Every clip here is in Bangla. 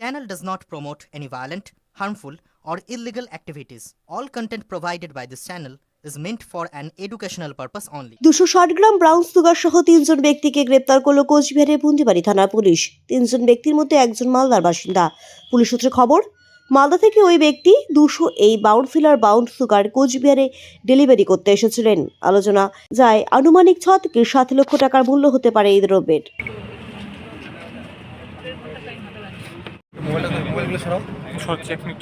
channel does not promote any violent, harmful, or illegal activities. All content provided by this channel is meant for an educational purpose only. দুশো ষাট গ্রাম ব্রাউন সুগার সহ তিনজন ব্যক্তিকে গ্রেপ্তার করল কোচবিহারের পুন্ডিবাড়ি থানার পুলিশ তিনজন ব্যক্তির মধ্যে একজন মালদার বাসিন্দা পুলিশ সূত্রে খবর মালদা থেকে ওই ব্যক্তি দুশো এই বাউন্ড ফিলার বাউন্ড সুগার কোচবিহারে ডেলিভারি করতে এসেছিলেন আলোচনা যায় আনুমানিক ছ থেকে সাত লক্ষ টাকার মূল্য হতে পারে এই দ্রব্যের মোবাইলগুলো সরাও। সরছে এক মিনিট।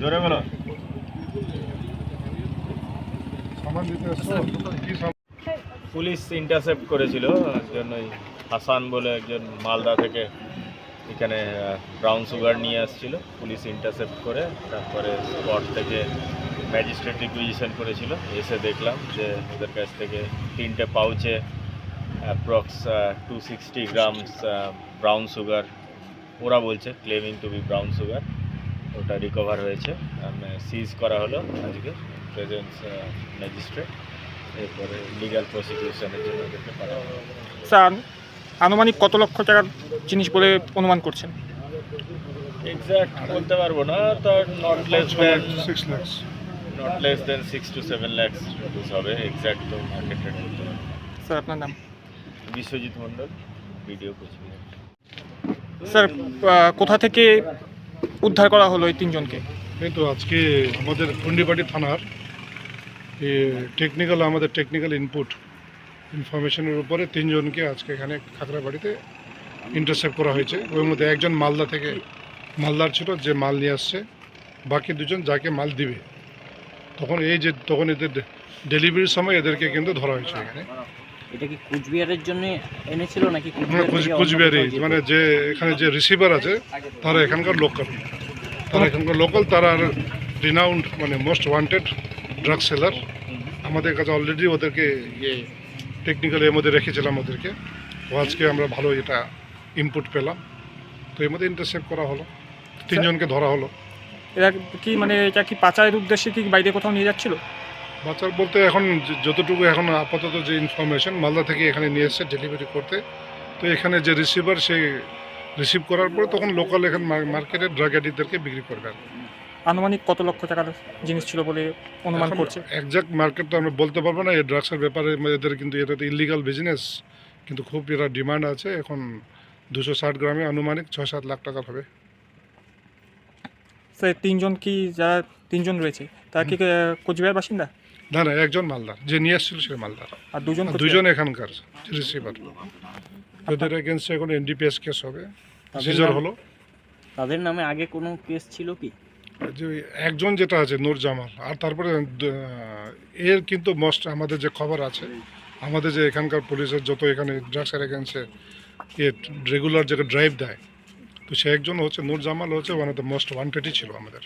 জোরে বলো। পুলিশ ইন্টারসেপ্ট করেছিল একজন ওই হাসান বলে একজন মালদা থেকে। এখানে ব্রাউন সুগার নিয়ে আসছিল, পুলিশ ইন্টারসেপ্ট করে, তারপরে স্পট থেকে ম্যাজিস্ট্রেট রিকুইজিশন করেছিল। এসে দেখলাম যে ওদের কাছ থেকে তিনটে পাউচে approx two sixty grams brown sugar ওরা বলছে claiming to be brown sugar ওটা রিকভার হয়েছে। সিজ করা হলো আজকে প্রেজেন্স ম্যাজিস্ট্রেট এরপরে লিগ্যাল প্রসিকিউশনের জন্য পাঠানো হবে স্যার আনুমানিক কত লক্ষ টাকার জিনিস বলে অনুমান করছেন? এক্স্যাক্ট বলতে পারব না তার not less six lakhs not less six two seven lakhs rupees হবে এক্স্যাক্ট তো মার্কেট রেট বলতে পারব স্যার আপনার নাম? Biswajit Mondal video coaching sir কোথা থেকে উদ্ধার করা হলো এই তিনজনকে? কিন্তু আজকে আমাদের কুন্ডিবাড়ি থানার টেকনিক্যাল আমাদের টেকনিক্যাল ইনপুট ইনফরমেশনের উপরে তিনজনকে আজকে এখানে খাগড়াবাড়িতে ইন্টারসেপ্ট করা হয়েছে। ওর মধ্যে একজন মালদা থেকে মালদার ছিল যে মাল নিয়ে আসছে। বাকি দুজন যাকে মাল দিবে। তখন এই যে তখন এদের ডেলিভারির সময় এদেরকে কিন্তু ধরা হয়েছে এখানে। এটা কি কুচবিহারের জন্য এনেছিল নাকি কুচবিহার কুচ- থেকে অন্য কুচবিহারি কোথাও যেত? মানে যে এখানে যে রিসিভার আছে তারা এখানকার লোকাল তারা এখানকার লোকাল তারা রিনাউন্ড মানে মোস্ট ওয়ান্টেড ড্রাগ সেলার আমাদের কাছে অলরেডি ওদেরকে ইয়ে টেকনিক্যালি এর মধ্যে রেখেছিলাম ওদেরকে। তো আজকে আমরা ভালো এটা ইনপুট পেলাম। তো এর মধ্যে ইন্টারসেপ্ট করা হলো। তিনজনকে ধরা হলো। এরা কি মানে এটা কি পাচারের উদ্দেশ্যে কি বাইরে কোথাও নিয়ে যাচ্ছিল? বাচ্চার বলতে এখন যতটুকু এখন আপাতত যে ইনফরমেশন মালদা থেকে এখানে নিয়ে এসছে ডেলিভারি করতে। তো এখানে যে রিসিভার সে রিসিভ করার পরে তখন লোকাল এখানে মার্কেটে ড্রাগ অ্যাডিকদেরকে বিক্রি করবেন আনুমানিক কত লক্ষ টাকার জিনিস ছিল বলে অনুমান করছে? একজাক্ট মার্কেট তো আমরা বলতে পারব না এই ড্রাগসের ব্যাপারে এদের কিন্তু এটা তো ইলিগাল বিজনেস কিন্তু খুব এরা ডিমান্ড আছে এখন দুশো ষাট গ্রামে আনুমানিক ছয় সাত লাখ টাকা হবে। স্যার তিনজন কি যারা তিনজন রয়েছে তারা কি কোচবিহার বাসিন্দা? না না একজন মালদার যে নিয়ে এসেছিল সে মালদার। আর দুজন দুজন এখানকার রিসিভার। ওদের এগেনস্টে এখন এনডিপিএস কেস হবে তাদের সিজার হলো। তাদের নামে আগে কোনো কেস ছিল কি? যে একজন যেটা আছে, নূর জামাল, আর তারপরে এর কিন্তু মস্ট আমাদের যে খবর আছে, আমাদের যে এখানকার পুলিশের যত এখানে ড্রাগসের এগেন্সে এ রেগুলার যেটা ড্রাইভ দেয়, তো সে একজন হচ্ছে, নূর জামাল হচ্ছে ওয়ান অফ দ্য মোস্ট ওয়ান্টেডই ছিল আমাদের।